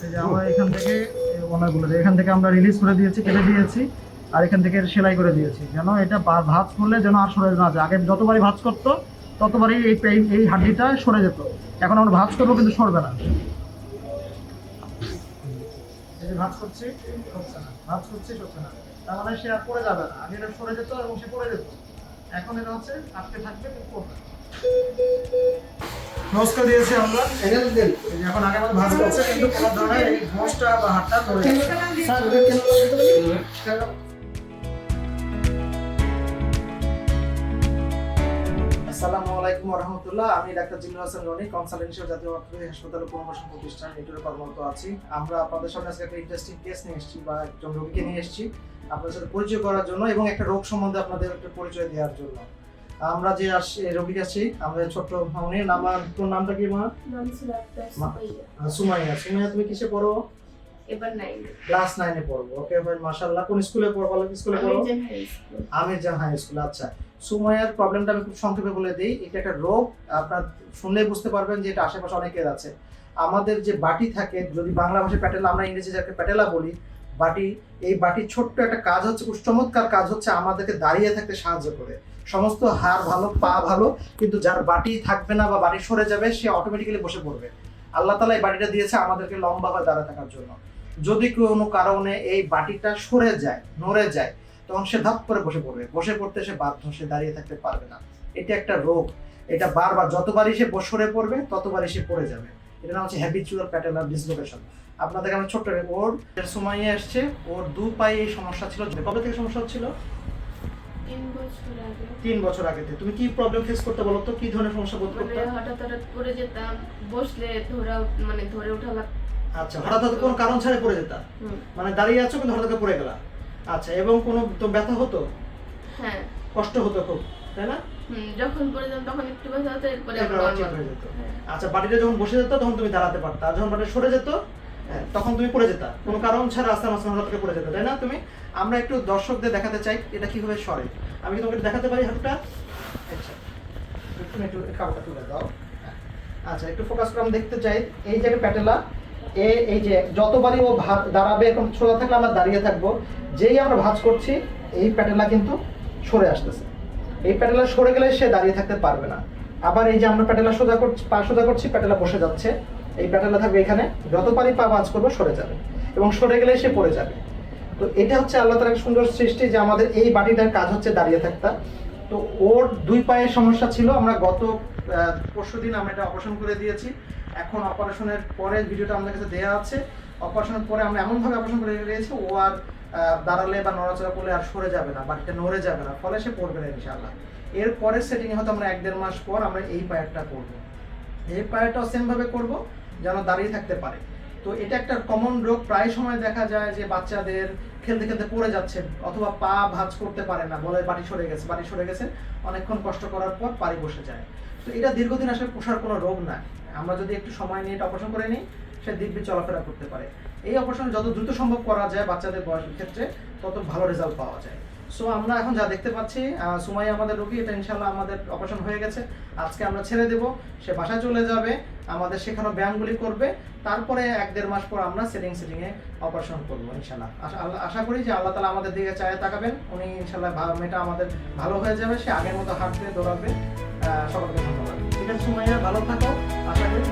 যে আমরা এখান থেকে এখান থেকে আমরা রিলিজ করে দিয়েছি, কেটে দিয়েছি, আর এখান থেকে সেলাই করে দিয়েছি। যেন এটা ভাঁজ করলে যেন আর সরে না যায়। আগে যতবারই ভাঁজ করতো, ততবারই এই এই- হাড্ডিটা সরে যেত। এখন আমরা ভাঁজ করব, কিন্তু সরবে না। ভাঁজ করছি না। ভাঁজ করছি না। তার মানে সে আর পড়ে যাবে না। আগে এটা সরে যেত এবং সে পড়ে যেত। এখন এটা হচ্ছে আটকে থাকবে, কিন্তু না। নমস্কার দিয়েছি আমরা। এখন আগে ভাঁজ করছে কিন্তু কোনো ধরনের এই ঘোষটা বা হাতটা ধরে। যাচ্ছে। আসসালামু আলাইকুম রহমতুল্লাহ আমি ডাক্তার জিল্লুর হাসান রনি কনসালটেন্ট হিসেবে জাতীয় অর্থনৈতিক হাসপাতাল পুনর্বাসন প্রতিষ্ঠান নিটুরে কর্মরত আছি। আমরা আপনাদের সামনে আজকে একটা ইন্টারেস্টিং কেস নিয়ে এসেছি বা একজন রোগীকে নিয়ে এসেছি। আপনাদের সাথে পরিচয় করার জন্য এবং একটা রোগ সম্বন্ধে আপনাদের একটা পরিচয় দেওয়ার জন্য। আমরা যে আসছি রোগী আছি আমরা ছোট্ট উনি নাম তোর নামটা কি মা? সুমাইয়া। সুমাইয়া। তুমি কিসে পড়ো? এবার ক্লাস নাইনে পড়ব। ওকে ভাই মাশাআল্লাহ কোন স্কুলে পড়ো বলো স্কুলে পড়ো? আমিরজান হাই হাই স্কুল আচ্ছা। সুমাইয়ার প্রবলেমটা আমি খুব সংক্ষেপে বলে দিই। এটা একটা রোগ আপনার শুনলেই বুঝতে পারবেন যে এটা আশেপাশে অনেকের আছে। আমাদের যে বাটি থাকে যদি বাংলা ভাষায় প্যাটেলা আমরা ইংরেজি যাকে প্যাটেলা বলি বাটি এই বাটির ছোট্ট একটা কাজ হচ্ছে খুব চমৎকার কাজ হচ্ছে আমাদেরকে দাঁড়িয়ে থাকতে সাহায্য করে। সমস্ত হাড় ভালো, পা ভালো, কিন্তু যার বাটি থাকবে না বা বাটি সরে যাবে, সে অটোমেটিক্যালি বসে পড়বে। আল্লাহ তালা এই বাটিটা দিয়েছে আমাদেরকে লম্বাভাবে দাঁড়া থাকার জন্য। যদি কোনো কারণে এই বাটিটা সরে যায়, নড়ে যায়, তখন সে ধাপ করে বসে পড়বে। বসে পড়তে সে বাধ্য, সে দাঁড়িয়ে থাকতে পারবে না। এটা একটা রোগ। এটা বারবার, যতবারই সে বসরে পড়বে, ততবারই সে পড়ে যাবে। এটা নাম হচ্ছে হ্যাবিচুয়াল প্যাটার্নাল ডিসলোকেশন আপনাদের আমি ছোট্ট ওর সময় আসছে ওর দু পায়ে এই সমস্যা ছিল। কবে থেকে সমস্যা হচ্ছিল? তিন বছর আগে। তুমি কি প্রবলেম ফেস করতে বলো তো? কি ধরনের সমস্যা বোধ মানে করতে? হঠাৎ হঠাৎ পড়ে যেতাম বসলে ধরা মানে ধরে ওঠা আচ্ছা হঠাৎ হঠাৎ কোনো কারণ ছাড়া পড়ে যেতা? হুম, মানে দাঁড়িয়ে আছো কিন্তু হঠাৎ পড়ে গেলা? আচ্ছা এবং কোনো তো ব্যথা হতো? হ্যাঁ। কষ্ট হতো খুব তাই না? যখন পড়ে যেতাম তখন একটু ব্যথা হতো এরপরে হয়ে আচ্ছা বাড়িতে যখন বসে যেত তখন তুমি দাঁড়াতে পারতা আর যখন বাড়ি সরে যেত? তখন তুমি পড়ে যেতা। কোনো কারণ ছাড়া আস্তে আস্তে হঠাৎ পড়ে যেত, তাই না? তুমি, আমরা একটু দর্শকদের দেখাতে চাই এটা কীভাবে সরে। আমি কি তোমাকে দেখাতে পারি হাঁটুটা আচ্ছা তুমি একটু কাপড়টা তুলে দাও। হ্যাঁ। আচ্ছা একটু ফোকাস করে আমি দেখতে চাই। এই যে প্যাটেলা, এ, এই যে যতবারই ও ভাত দাঁড়াবে, এখন সোজা থাকলে আমরা দাঁড়িয়ে থাকব। যেই আমরা ভাঁজ করছি, এই প্যাটেলা কিন্তু সরে আসতেছে। এই প্যাটেলা সরে গেলে সে দাঁড়িয়ে থাকতে পারবে না। আবার এই যে আমরা প্যাটেলা সোজা করছি, পা সোজা করছি, প্যাটেলা বসে যাচ্ছে। এই প্যাটেলা থাকবে এখানে। যত যতবারই পা ভাঁজ করব, সরে যাবে। এবং সরে গেলে সে পড়ে যাবে। তো এটা হচ্ছে আল্লাহ একটা সুন্দর সৃষ্টি যে আমাদের এই বাটিটার কাজ হচ্ছে দাঁড়িয়ে থাকতা। তো ওর দুই পায়ের সমস্যা ছিল। আমরা গত পরশু দিন আমরা এটা অপারেশন করে দিয়েছি। এখন অপারেশনের পরে ভিডিওটা আমাদের কাছে দেওয়া আছে। অপারেশনের পরে আমরা এমনভাবে অপারেশন করে দিয়েছি ও আর দাঁড়ালে বা নড়াচড়া করলে আর সরে যাবে না বাটিটা নড়ে যাবে না। ফলে সে পড়বে না ইনশাআল্লাহ। এর পরের সেটিং হয়তো আমরা এক দেড় মাস পর আমরা এই পায়েরটা করব। এই পায়েরটাও সেম ভাবে করব, যেন দাঁড়িয়ে থাকতে পারে। তো এটা একটা কমন রোগ, প্রায় সময় দেখা যায় যে বাচ্চাদের খেলতে খেলতে পড়ে যাচ্ছে, অথবা পা ভাঁজ করতে পারে না বলে বাড়ি সরে গেছে বাড়ি সরে গেছে, অনেকক্ষণ কষ্ট করার পর পাড়ি বসে যায়। তো এটা দীর্ঘদিন আসলে পোষার কোনো রোগ না। আমরা যদি একটু সময় নিয়ে এটা অপারেশন করে নিই, সে দিব্যি চলাফেরা করতে পারে। এই অপারেশন যত দ্রুত সম্ভব করা যায় বাচ্চাদের বয়সের ক্ষেত্রে, তত ভালো রেজাল্ট পাওয়া যায়। সো আমরা এখন যা দেখতে পাচ্ছি সুমাই আমাদের রোগী, এটা ইনশাল্লাহ আমাদের অপারেশন হয়ে গেছে। আজকে আমরা ছেড়ে দেব, সে বাসায় চলে যাবে, আমাদের শেখানো ব্যায়ামগুলি করবে, তারপরে এক দেড় মাস পর আমরা সেটিং সেটিংয়ে অপারেশন করব ইনশাল্লাহ আশা করি যে আল্লাহ তালা আমাদের দিকে চায় তাকাবেন, উনি ইনশাল্লাহ মেয়েটা আমাদের ভালো হয়ে যাবে, সে আগের মতো হাঁটবে দৌড়াবে সকলকে ধন্যবাদ। ঠিক আছে, সুমাইয়া, ভালো থাকো, আশা করি